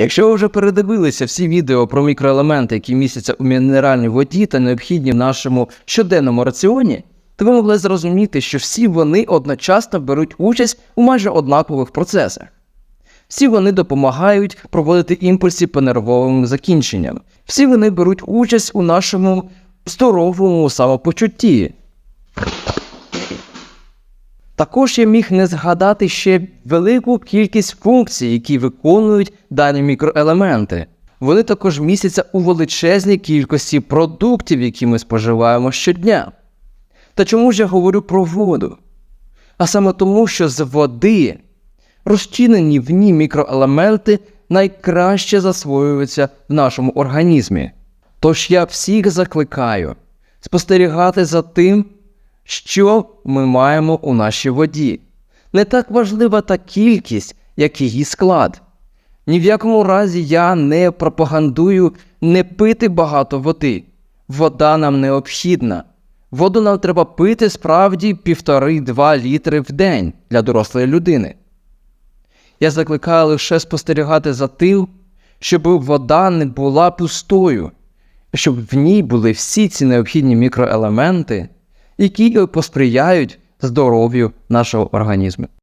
Якщо ви вже передивилися всі відео про мікроелементи, які містяться у мінеральній воді та необхідні в нашому щоденному раціоні, то ви могли зрозуміти, що всі вони одночасно беруть участь у майже однакових процесах. Всі вони допомагають проводити імпульси по нервовим закінченням. Всі вони беруть участь у нашому здоровому самопочутті. Також я міг не згадати ще велику кількість функцій, які виконують дані мікроелементи. Вони також містяться у величезній кількості продуктів, які ми споживаємо щодня. Та чому ж я говорю про воду? А саме тому, що з води розчинені в ній мікроелементи найкраще засвоюються в нашому організмі. Тож я всіх закликаю спостерігати за тим, що ми маємо у нашій воді. Не так важлива та кількість, як її склад. Ні в якому разі я не пропагандую не пити багато води. Вода нам необхідна. Воду нам треба пити справді півтори-два літри в день для дорослої людини. Я закликаю лише спостерігати за тим, щоб вода не була пустою, щоб в ній були всі ці необхідні мікроелементи, які посприяють здоров'ю нашого організму.